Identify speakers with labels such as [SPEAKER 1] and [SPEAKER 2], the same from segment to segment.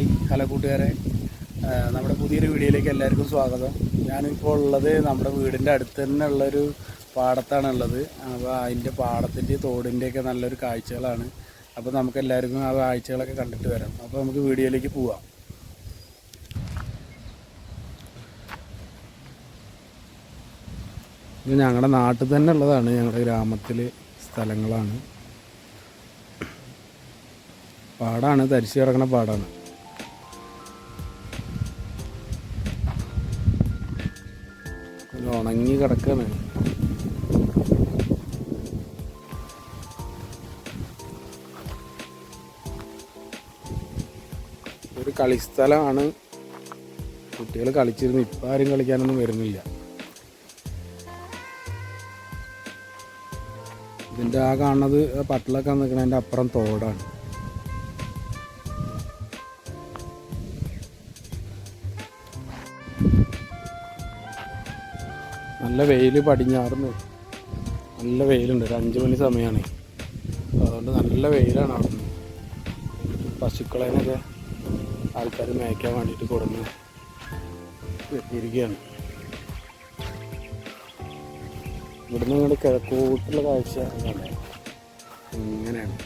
[SPEAKER 1] Hi hello കൂട്ടുകാരെ. നമ്മുടെ പുതിയൊരു വീഡിയോയിലേക്ക് എല്ലാവർക്കും സ്വാഗതം. ഞാനിപ്പോൾ ഉള്ളത് നമ്മുടെ വീടിന്റെ അടുത്ത് തന്നെ ഉള്ളൊരു പാടത്താണ് ഉള്ളത്. അപ്പോൾ അതിന്റെ പാടത്തിന്റെ തോടിന്റെയൊക്കെ നല്ലൊരു കാഴ്ചകളാണ്. അപ്പോൾ നമുക്ക് എല്ലാവർക്കും ആ കാഴ്ചകളൊക്കെ കണ്ടിട്ട് വരാം. അപ്പോൾ നമുക്ക് വീഡിയോയിലേക്ക് പോവാം. ഇത് ഞങ്ങളുടെ നാട്ടിൽ തന്നെ ഉള്ളതാണ്. ഞങ്ങളുടെ ഗ്രാമത്തിലെ സ്ഥലങ്ങളാണ്. പാടാണ്. തരിച്ചു കിടക്കുന്ന പാടാണ്. ഉണങ്ങി കിടക്കാണ്. ഒരു കളിസ്ഥലമാണ്. കുട്ടികൾ കളിച്ചിരുന്നു. ഇപ്പം ആരും കളിക്കാനൊന്നും വരുന്നില്ല. ഇതിന്റെ ആ കാണുന്നത് പട്ടിലൊക്കെ നിൽക്കുന്നതിന്റെ അപ്പുറം തോടാണ്. നല്ല വെയിൽ പടിഞ്ഞാറുന്നു. നല്ല വെയിലുണ്ട്. ഒരു അഞ്ച് മണി സമയമാണ് അതുകൊണ്ട് നല്ല വെയിലാണ് അവിടെ നിന്ന് പശുക്കളേനൊക്കെ ആൾക്കാർ മേയ്ക്കാൻ വേണ്ടിയിട്ട് കൊടുന്ന് എത്തിയിരിക്കുകയാണ് ഇവിടുന്ന് ഇങ്ങോട്ട് കിഴക്കോട്ടുള്ള കാഴ്ച ഇങ്ങനെയാണ്.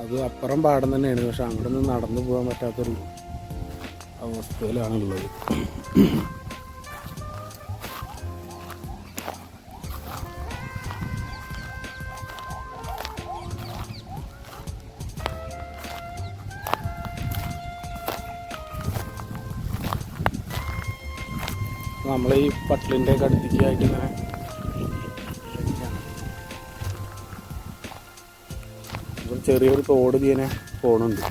[SPEAKER 1] അത് അപ്പുറം പാടം തന്നെയാണ്. പക്ഷെ അങ്ങോട്ട് നിന്ന് നടന്നു പോകാൻ പറ്റാത്തൊരു അവസ്ഥയിലാണുള്ളത്. നമ്മൾ ഈ പട്ടിലിന്റെ ഒക്കെ അടുത്തേക്ക് ആയിട്ട് ഇങ്ങനെ ചെറിയൊരു തോട് ഇങ്ങനെ പോണുണ്ട്.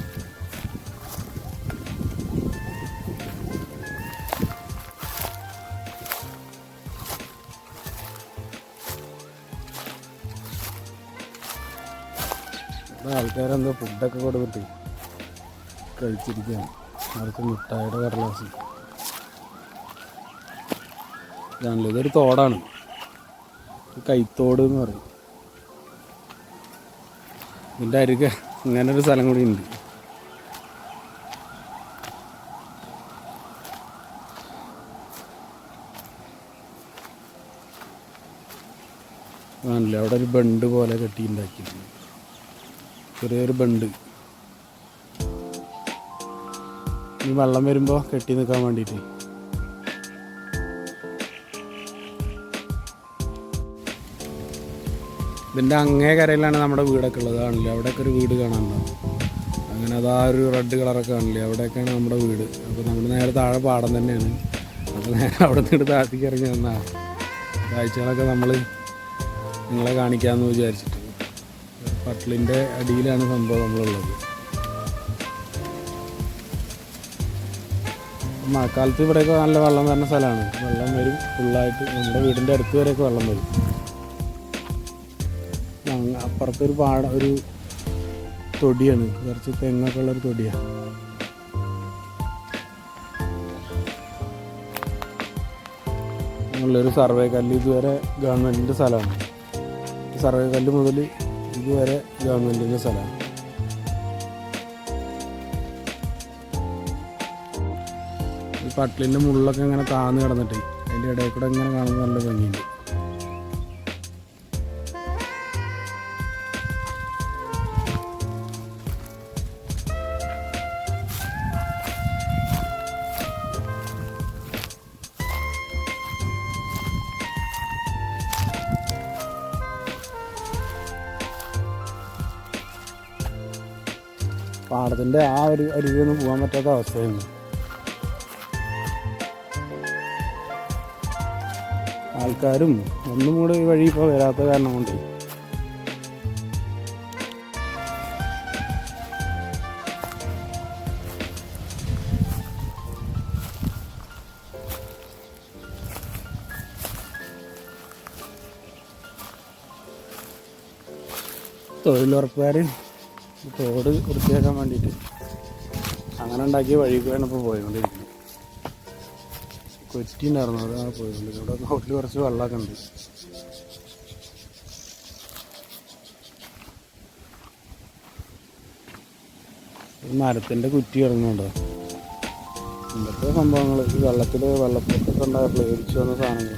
[SPEAKER 1] ആൾക്കാരെന്തോ ഫുഡൊക്കെ കൊടുത്തിട്ട് കഴിച്ചിരിക്കുകയാണ്. അവർക്ക് മിഠായിയുടെ കടലാസ്. ഇതാണല്ലോ ഇതൊരു തോടാണ്. കൈത്തോട് എന്ന് പറയും. ഇതിന്റെ അരുകെ ഇങ്ങനെ ഒരു സ്ഥലം കൂടി ഉണ്ട്. ആണല്ലേ അവിടെ ഒരു ബണ്ട് പോലെ കെട്ടിയുണ്ടാക്കിയിട്ടുണ്ട് ചെറിയൊരു ബണ്ട്. ഈ വെള്ളം വരുമ്പോൾ കെട്ടി നിൽക്കാൻ വേണ്ടിയിട്ട് ഇതിന്റെ അങ്ങേ കരയിലാണ് നമ്മുടെ വീടൊക്കെ ഉള്ളത്. കാണില്ലേ? അവിടെയൊക്കെ ഒരു വീട് കാണാനുണ്ടാവും അങ്ങനെ അതാ ഒരു റെഡ് കളറൊക്കെ കാണില്ലേ? അവിടെയൊക്കെയാണ് നമ്മുടെ വീട്. അപ്പോൾ നമ്മൾ നേരെ താഴെ പാടം തന്നെയാണ്. അപ്പോൾ നേരെ അവിടെ നിന്ന് താഴത്തേക്ക് ഇറങ്ങി വന്നാൽ കാഴ്ചകളൊക്കെ നമ്മൾ നിങ്ങളെ കാണിക്കാമെന്ന് വിചാരിച്ചിട്ട്. പട്ടിലിന്റെ അടിയിലാണ് സംഭവം നമ്മളുള്ളത്. മഴക്കാലത്ത് ഇവിടെയൊക്കെ നല്ല വെള്ളം വരുന്ന സ്ഥലമാണ്. വെള്ളം വരും. ഫുള്ളായിട്ട് നമ്മുടെ വീടിന്റെ അടുത്ത് വരെയൊക്കെ വെള്ളം വരും. അപ്പുറത്തൊരു പാട ഒരു തൊടിയാണ്. കുറച്ച് തെങ്ങൊക്കെ ഉള്ളൊരു തൊടിയാണ് നല്ലൊരു സർവേ കല്ല് ഇതുവരെ ഗവൺമെന്റിന്റെ സ്ഥലമാണ്. സർവേ കല്ല് മുതൽ ഇതുവരെ ഗവൺമെന്റിന്റെ സ്ഥലമാണ്. ഈ പട്ടിലിന്റെ മുള്ളൊക്കെ ഇങ്ങനെ താന്ന് കിടന്നിട്ട് അതിന്റെ ഇടയിൽ കൂടെ ഇങ്ങനെ കാണുന്ന നല്ല ഭംഗിയുണ്ട്. പാടത്തിന്റെ ആ ഒരു അരികൊന്നും പോകാൻ പറ്റാത്ത അവസ്ഥയുണ്ട് ആൾക്കാരും ഒന്നും കൂടെ ഈ വഴി ഇപ്പോൾ വരാത്ത കാരണം കൊണ്ട്. തൊഴിലുറപ്പുകാർ തോട് വൃത്തിയാക്കാൻ വേണ്ടിയിട്ട് അങ്ങനെ ഉണ്ടാക്കിയ വഴിക്കാണ് ഇപ്പോൾ പോയിക്കൊണ്ടിരിക്കുന്നത് കൊറ്റി ഉണ്ടായിരുന്നു അതാണ് പോയിക്കൊണ്ടിരിക്കുന്നത് ഇവിടെ റോട്ടിൽ കുറച്ച് വെള്ളമൊക്കെ ഉണ്ട്. മരത്തിന്റെ കുറ്റി ഇറങ്ങുന്നുണ്ടോ? ഇന്നത്തെ സംഭവങ്ങൾ ഈ വെള്ളത്തിൽ വെള്ളപ്പൊക്കമൊക്കെ ഉണ്ടായപ്പോൾ ഏരിച്ചു വന്ന സാധനങ്ങൾ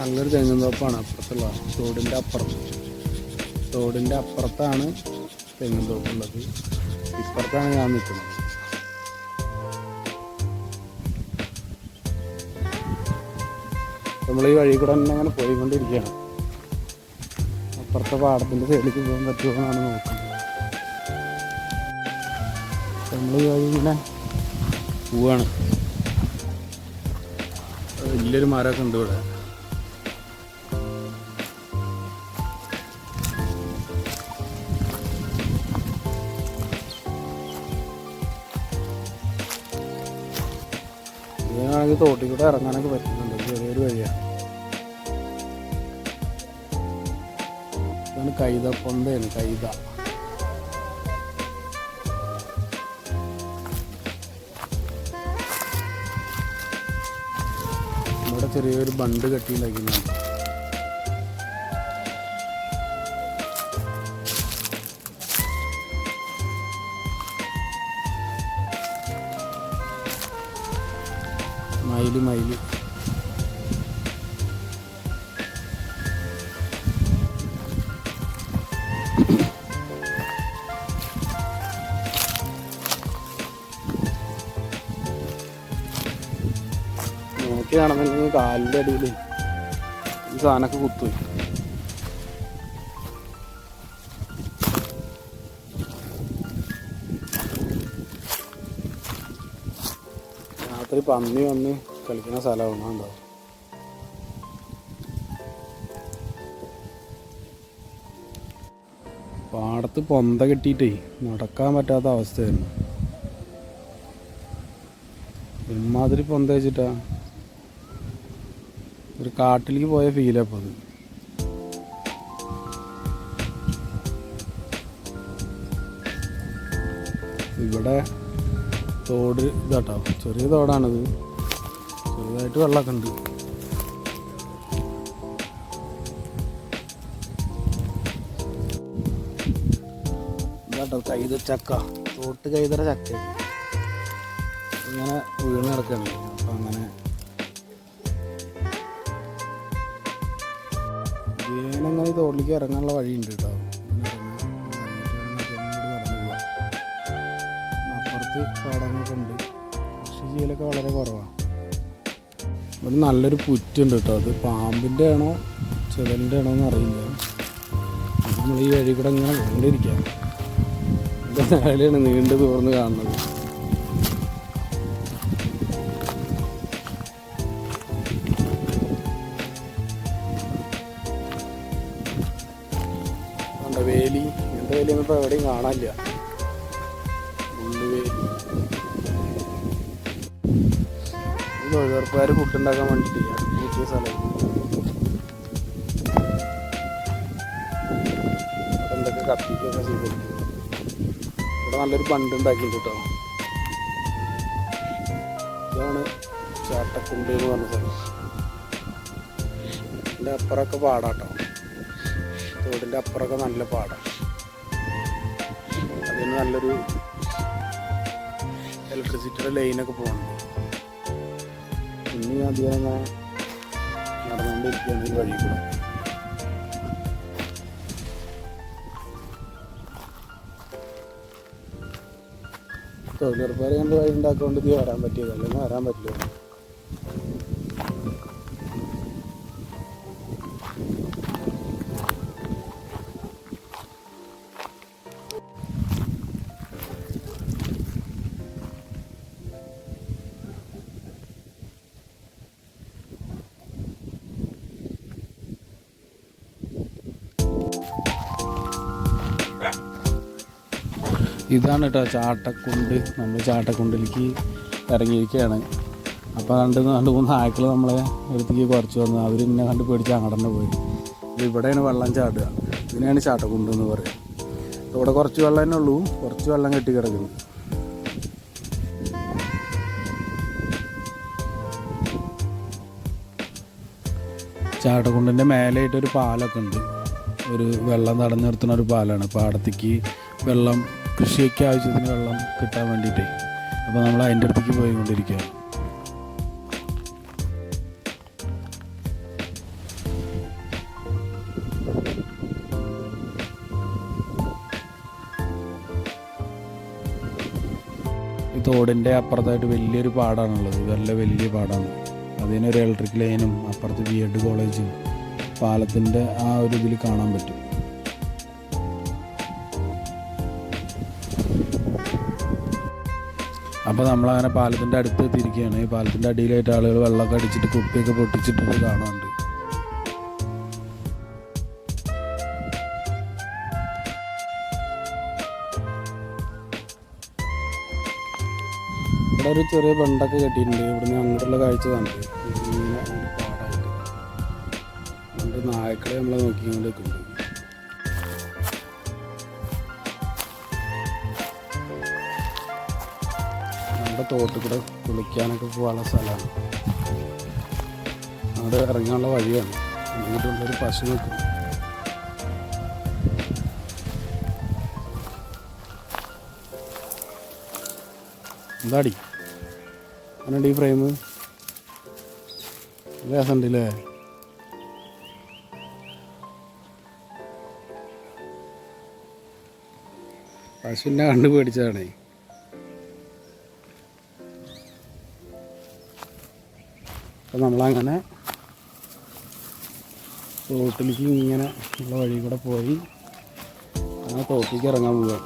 [SPEAKER 1] നല്ലൊരു തെങ്ങും തോപ്പാണ് അപ്പുറത്തുള്ള തോടിന്റെ അപ്പുറം. തോടിന്റെ അപ്പുറത്താണ് തെങ്ങും തോപ്പുള്ളത് ഇപ്പുറത്താണ് ഞാൻ നിൽക്കുന്നത്. നമ്മൾ ഈ വഴി കൂടെ തന്നെ അങ്ങനെ പോയിക്കൊണ്ടിരിക്കുകയാണ്. അപ്പുറത്തെ പാടത്തിന്റെ സൈഡിലേക്ക് പോകാൻ പറ്റുമോ എന്നാണ് നോക്കുന്നത്. നമ്മൾ ഈ വഴി ഇങ്ങനെ പോവാണ്. വലിയൊരു മരമൊക്കെ ഉണ്ട് ഇവിടെ. ഇതിനാണെങ്കിൽ തോട്ടിൽ കൂടെ ഇറങ്ങാനൊക്കെ പറ്റുന്നുണ്ട്. ചെറിയൊരു വഴിയാണ്. ഇതാണ് കൈത പൊന്തയാണ് കൈത. ഇവിടെ ചെറിയൊരു ബണ്ട് കെട്ടിയിട്ടുണ്ടാക്കുന്നുണ്ട് മയിൽ നോക്കി നോക്കിയാണെന്നുണ്ടെങ്കിൽ കാലിന്റെ അടിയിൽ ഈ സാധനമൊക്കെ കുത്തുപോയി രാത്രി പന്നി വന്ന് കളിക്കുന്ന സ്ഥലമാണ് കണ്ടോ പാടത്ത് പൊന്ത കെട്ടിയിട്ടേ നടക്കാൻ പറ്റാത്ത അവസ്ഥയായിരുന്നു. ഇമാതിരി പൊന്ത വെച്ചിട്ടാ ഒരു കാട്ടിലേക്ക് പോയ ഫീലപ്പോൾ അത്. ഇവിടെ തോട് ഇതാട്ടോ. ചെറിയ തോടാണിത്. ചെറുതായിട്ട് വെള്ളമൊക്കെ ഉണ്ട് ഇതാട്ടോ കൈത ചക്ക. തോട്ട് കൈതറ ചക്ക. ഇങ്ങനെ വീണ് കിടക്കുകയാണ് അപ്പം അങ്ങനെ ഈ തോട്ടിലേക്ക് ഇറങ്ങാനുള്ള വഴിയുണ്ട് കേട്ടോ. അപ്പുറത്ത് പാടങ്ങളൊക്കെ ഉണ്ട്. കൃഷി ചെയ്യലൊക്കെ വളരെ കുറവാണ് ഇവിടെ നല്ലൊരു പുറ്റുണ്ട് കേട്ടോ. അത് പാമ്പിന്റെ ആണോ ചെതലിന്റെ ആണോ എന്ന് അറിയില്ല. നമ്മൾ ഈ വഴി കൂടെ ഇങ്ങനെ കണ്ടിരിക്കാം. ാണ് നീണ്ടു തോർന്ന് കാണുന്നത്. വേലി? ഇങ്ങനത്തെ വേലിയൊന്നും ഇപ്പോൾ എവിടെയും കാണാനില്ല. തൊഴിലുറപ്പുകാർ ഫുഡ് ഉണ്ടാക്കാൻ വേണ്ടിയിട്ട് വെച്ച സ്ഥലം. എന്തൊക്കെ കത്തിക്കൊക്കെ ചെയ്തിട്ടുണ്ട്. ഇവിടെ നല്ലൊരു ബണ്ട് ഉണ്ടാക്കിയിട്ടുണ്ട് കേട്ടോ. ഇതാണ് ചാട്ടക്കുണ്ട് എന്ന് പറഞ്ഞ സ്ഥലം. ഇതിന്റെ അപ്പുറമൊക്കെ പാടാട്ടോ. തോടിന്റെ അപ്പുറമൊക്കെ നല്ല പാടാണ് അതിന് നല്ലൊരു ഇലക്ട്രിസിറ്റിയുടെ ലൈനൊക്കെ പോകുന്നുണ്ട് ഇനി നടന്നുകൊണ്ടിരിക്കുകയാണ് ഈ വഴി കൂടെ. തൊഴിലുറപ്പുകാർ കണ്ട് വഴി ഉണ്ടാക്കുകൊണ്ട് ഇത് വരാൻ പറ്റിയത് അല്ലെങ്കിൽ വരാൻ പറ്റില്ല ഇതാണ് കേട്ടോ ചാട്ടക്കുണ്ട്. നമ്മൾ ചാട്ടക്കുണ്ടിലേക്ക് ഇറങ്ങിയിരിക്കുകയാണ് അപ്പോൾ രണ്ട് രണ്ട് മൂന്ന് ആയക്കൾ നമ്മളെ എടുത്തേക്ക് കുറച്ച് വന്നു അവർ ഇന്നെ കണ്ട് പേടിച്ച് അങ്ങോട്ട് തന്നെ പോയി ഇവിടെയാണ് വെള്ളം ചാടുക. ഇതിനെയാണ് ചാട്ടക്കുണ്ട് എന്ന് പറയുക ഇവിടെ കുറച്ച് വെള്ളം തന്നെ ഉള്ളൂ. കുറച്ച് വെള്ളം കെട്ടി കിടക്കുന്നു. ചാട്ടക്കുണ്ടിന്റെ മേലെയായിട്ടൊരു ഒരു പാലമൊക്കെ ഉണ്ട്. ഒരു വെള്ളം തടഞ്ഞു നിർത്തുന്ന ഒരു പാലാണ്. പാടത്തേക്ക് വെള്ളം കൃഷിയൊക്കെ ആവശ്യത്തിന് വെള്ളം കിട്ടാൻ വേണ്ടിയിട്ടേ. അപ്പോൾ നമ്മൾ അതിന്റെ അടുത്തേക്ക് പോയിക്കൊണ്ടിരിക്കുകയാണ്. ഈ തോടിന്റെ അപ്പുറത്തായിട്ട് വലിയൊരു പാടാണുള്ളത്. നല്ല വലിയ പാടാണ്. അതിനൊരു ഇലക്ട്രിക് ലൈനും അപ്പുറത്ത് ബി എഡ് കോളേജും പാലത്തിന്റെ ആ ഒരു ഇതിൽ കാണാൻ പറ്റും. അപ്പോൾ നമ്മളങ്ങനെ പാലത്തിന്റെ അടുത്ത് എത്തിയിരിക്കുകയാണ്. ഈ പാലത്തിന്റെ അടിയിലായിട്ട് ആളുകൾ വെള്ളമൊക്കെ അടിച്ചിട്ട് കുപ്പിയൊക്കെ പൊട്ടിച്ചിട്ടൊക്കെ കാണുന്നുണ്ട്. ഇവിടെ ഒരു ചെറിയ ബണ്ടൊക്കെ കെട്ടിയിട്ടുണ്ട്. ഇവിടുന്ന് അങ്ങോട്ടുള്ള കാഴ്ച ഒരു പാടായിട്ട്. നായക്കളെ നമ്മളെ നോക്കിക്കൊണ്ട് നിൽക്കുന്നുണ്ട്. നമ്മുടെ തോട്ടിൽ കൂടെ കുളിക്കാനൊക്കെ പോകാനുള്ള സ്ഥലമാണ്. അവിടെ ഇറങ്ങാനുള്ള വഴിയാണ്. അങ്ങോട്ടുള്ളൊരു പശു നിൽക്കും. എന്താടി? അങ്ങനെ ഈ ഫ്രെയിം രസമുണ്ടല്ലേ? പശുവിനെ കണ്ടു പേടിച്ചതാണേ. അപ്പം നമ്മളങ്ങനെ തോട്ടിലേക്ക് ഇങ്ങനെ ഉള്ള വഴി കൂടെ പോയി അങ്ങനെ തോട്ടിലേക്ക് ഇറങ്ങാൻ പോവുക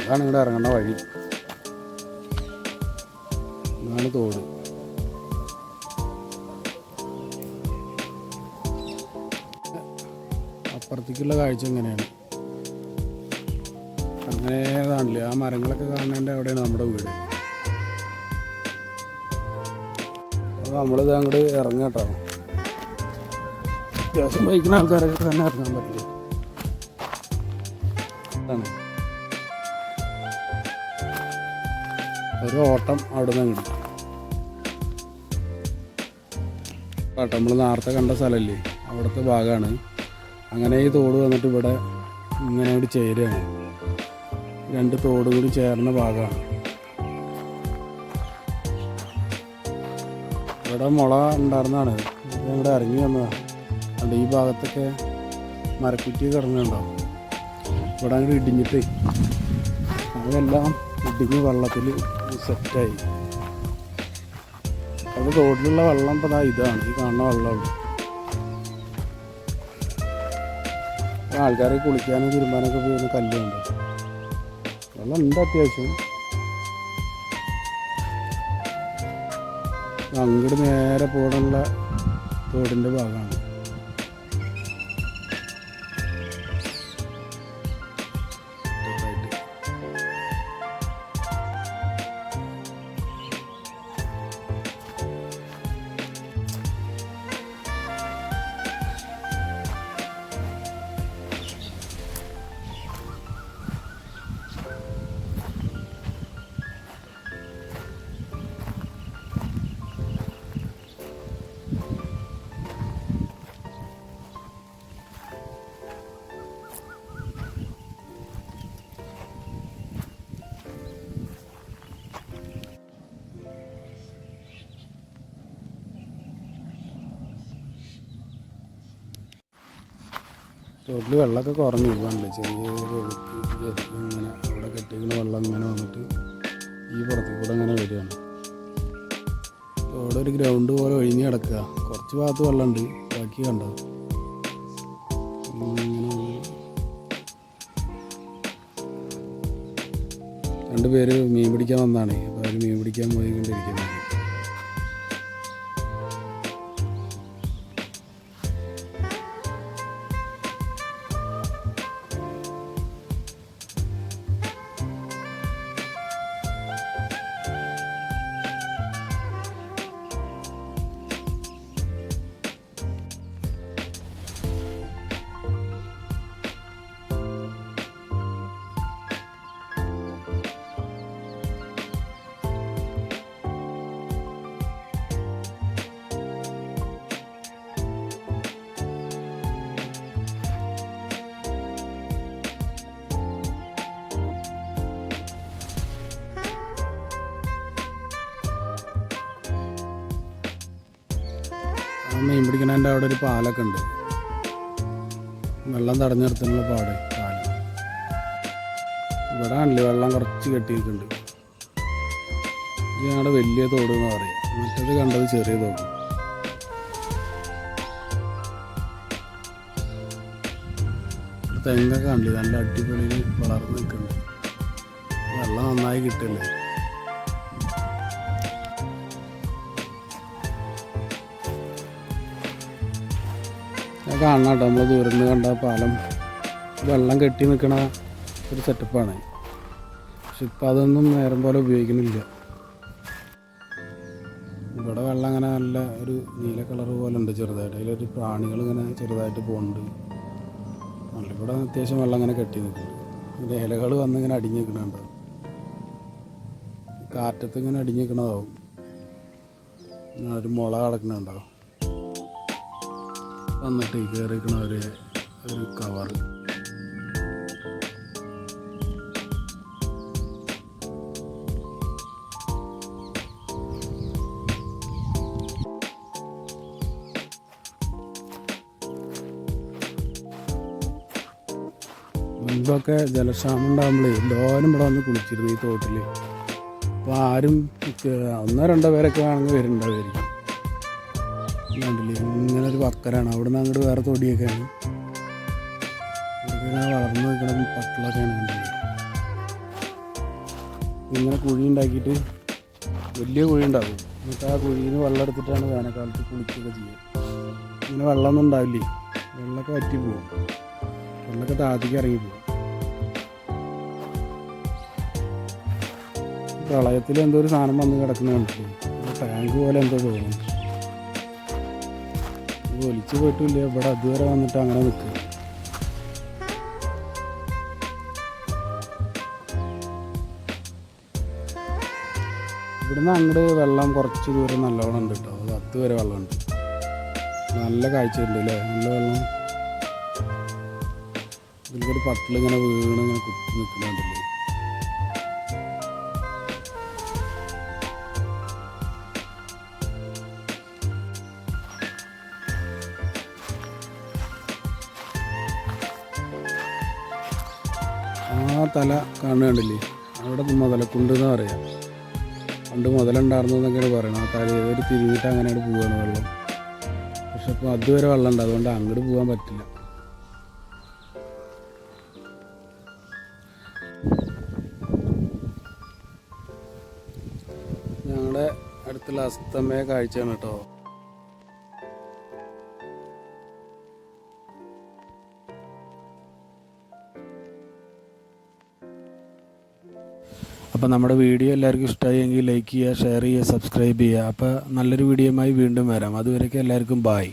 [SPEAKER 1] അതാണ് ഇവിടെ ഇറങ്ങേണ്ട വഴി. ഇതാണ് തോട്. അപ്പുറത്തേക്കുള്ള കാഴ്ച എങ്ങനെയാണ്? അങ്ങനെ കാണില്ലേ ആ മരങ്ങളൊക്കെ കാണേണ്ട അവിടെയാണ് നമ്മുടെ വീട്. അപ്പോൾ നമ്മളിത് അങ്ങോട്ട് ഇറങ്ങാം കേട്ടോ അത്യാവശ്യം ബൈക്കിന് ആൾക്കാരൊക്കെ തന്നെ ഇറങ്ങാൻ പറ്റില്ല? ഒരു ഓട്ടം അവിടെ നിന്ന് അങ്ങോട്ട് കേട്ടോ നമ്മൾ നേരത്തെ കണ്ട സ്ഥലമല്ലേ അവിടുത്തെ ഭാഗമാണ് അങ്ങനെ ഈ തോട് വന്നിട്ട് ഇവിടെ ഇങ്ങനെ കൂടി ചേരുകയാണ് രണ്ട് തോട് കൂടി ചേർന്ന ഭാഗമാണ് ഇവിടെ മുള ഉണ്ടായിരുന്നതാണ്. ഇവിടെ ഇറങ്ങി വന്നതാണ് അതുകൊണ്ട് ഈ ഭാഗത്തൊക്കെ മരക്കുറ്റി കിടന്നുണ്ടാവും ഇവിടെ അങ്ങോട്ട് ഇടിഞ്ഞിട്ട്. അതെല്ലാം ഇടിഞ്ഞ് വെള്ളത്തിൽ സെറ്റായി. അത് തോട്ടിലുള്ള വെള്ളം ഇപ്പം ദാ ഇതാണ്. ഈ കാണുന്ന വെള്ളം ആൾക്കാരെ കുളിക്കാനും തിരുമ്പാനൊക്കെ പോകുന്ന കല്ലുണ്ട് വെള്ളം ഉണ്ട് അത്യാവശ്യം. അങ്ങോട്ട് നേരെ പോകാനുള്ള തോടിന്റെ ഭാഗമാണ്. തോട്ടിൽ വെള്ളമൊക്കെ കുറഞ്ഞു പോകാനുള്ള ചെറിയൊരു ഇങ്ങനെ അവിടെ കെട്ടിക്കുന്ന വെള്ളം ഇങ്ങനെ വന്നിട്ട് ഈ പുറത്ത് കൂടെ ഇങ്ങനെ വരികയാണ്. അവിടെ ഒരു ഗ്രൗണ്ട് പോലെ ഒഴിഞ്ഞ് കിടക്കുക. കുറച്ച് ഭാഗത്ത് വെള്ളമുണ്ട്. ബാക്കി കണ്ടോ? രണ്ട് പേര് മീൻ പിടിക്കാൻ വന്നതാണ് അപ്പോൾ അവർ മീൻ പിടിക്കാൻ പോയിക്കൊണ്ടിരിക്കുന്നത് മീൻ പിടിക്കണതിന്റെ അവിടെ ഒരു പാലൊക്കെ ഉണ്ട്. വെള്ളം തടഞ്ഞു നിർത്തുന്നുള്ള പാട് പാലം. ഇവിടെ ആണല്ലേ വെള്ളം കുറച്ച് കെട്ടിയിട്ടുണ്ട്. ഞങ്ങളുടെ വലിയ തോട് എന്ന് പറയും. മറ്റത് കണ്ടത് ചെറിയ തോട്. തെങ്ങൊക്കെ കണ്ടില്ല? നല്ല അടിപൊളിയിൽ വളർന്നു നിൽക്കുന്നുണ്ട്. വെള്ളം നന്നായി കിട്ടില്ലേ? കാണണം കേട്ടോ. നമ്മൾ ദൂരം നിന്ന് കണ്ട പാലം വെള്ളം കെട്ടി നിൽക്കണ ഒരു സെറ്റപ്പാണ് പക്ഷെ ഇപ്പം അതൊന്നും നേരം പോലെ ഉപയോഗിക്കുന്നില്ല. ഇവിടെ വെള്ളം അങ്ങനെ നല്ല ഒരു നീല കളർ പോലെ ഉണ്ട് ചെറുതായിട്ട്. അതിലൊരു പ്രാണികൾ ഇങ്ങനെ ചെറുതായിട്ട് പോകുന്നുണ്ട് നല്ല ഇവിടെ അത്യാവശ്യം വെള്ളം അങ്ങനെ കെട്ടി നിൽക്കുന്നുണ്ട്. ഇതിന്റെ ഇലകൾ വന്ന് ഇങ്ങനെ അടിഞ്ഞ് നിൽക്കണുണ്ട് കാറ്റത്ത് ഇങ്ങനെ അടിഞ്ഞ് നിൽക്കണതാവും. ഒരു മുള കിടക്കണുണ്ടാവും വന്നിട്ട് കയറിക്കണ ഒരു ഒരു കവർ മുൻപൊക്കെ ജലക്ഷാമം ഉണ്ടാകുമ്പോഴേ എല്ലാവരും ഇവിടെ വന്ന് കുളിച്ചിരുന്നു ഈ തോട്ടിൽ അപ്പോൾ ആരും ഒന്നോ രണ്ടോ പേരൊക്കെ ആണെങ്കിൽ വരുന്നുണ്ടാവുമായിരിക്കും. കണ്ടില്ലേ? ഇങ്ങനെ ഒരു വക്കരാണ് അവിടെ നിന്ന് അങ്ങോട്ട് വേറെ തൊടിയൊക്കെയാണ്. ഇങ്ങനെ വളർന്നു നിൽക്കുന്ന പട്ടിളൊക്കെയാണ് കണ്ടത് ഇങ്ങനെ കുഴി ഉണ്ടാക്കിയിട്ട് വലിയ കുഴി ഉണ്ടാകും എന്നിട്ട് ആ കുഴിയിൽ നിന്ന് വെള്ളം എടുത്തിട്ടാണ് വേനൽക്കാലത്ത് കുളിക്കുകയൊക്കെ ചെയ്യുക. ഇങ്ങനെ വെള്ളമൊന്നും ഉണ്ടാവില്ലേ? വെള്ളമൊക്കെ വറ്റി പോകും വെള്ളമൊക്കെ താഴത്തേക്ക് ഇറങ്ങി പോകും പ്രളയത്തിൽ എന്തോ ഒരു സാധനം വന്ന് കിടക്കുന്ന ടാങ്ക് പോലെ എന്തോ തോന്നുന്നു. ഒലിച്ചു പോയിട്ടില്ല. ഇവിടെ അതുവരെ വന്നിട്ട് അങ്ങനെ നിൽക്കുക ഇവിടുന്ന് അങ്ങോട്ട് വെള്ളം കുറച്ച് ദൂരം നല്ലോണം ഉണ്ട് കേട്ടോ അത് അതുവരെ വെള്ളമുണ്ട് നല്ല കാഴ്ചയുണ്ട് അല്ലേ നല്ല വെള്ളം. ഇതിലൊരു പട്ടിലിങ്ങനെ വീണ് ഇങ്ങനെ കുത്തി നിൽക്കുന്നുണ്ടല്ലേ തല കാണുകണ്ടില്ലേ അവിടെ മുതലക്കുണ്ട് എന്ന് പറയാം. പണ്ട് മുതലുണ്ടായിരുന്നു പറയുന്നത്. ആ തല ഏതൊരു തിരിഞ്ഞിട്ട് അങ്ങനെയാണ് പോവാണ് വെള്ളം. പക്ഷെ ഇപ്പോൾ അതുവരെ വെള്ളം ഉണ്ട്. അതുകൊണ്ട് അങ്ങോട്ട് പോകാൻ പറ്റില്ല. ഞങ്ങളുടെ അടുത്തുള്ള അസ്തമയ കാഴ്ചയാണ് കേട്ടോ. അപ്പോൾ നമ്മുടെ വീഡിയോ എല്ലാവർക്കും ഇഷ്ടമായെങ്കിൽ ലൈക്ക് ചെയ്യുക ഷെയർ ചെയ്യുക സബ്സ്ക്രൈബ് ചെയ്യുക. അപ്പോൾ നല്ലൊരു വീഡിയോയുമായി വീണ്ടും വരാം. അതുവരെയൊക്കെ എല്ലാവർക്കും ബായ്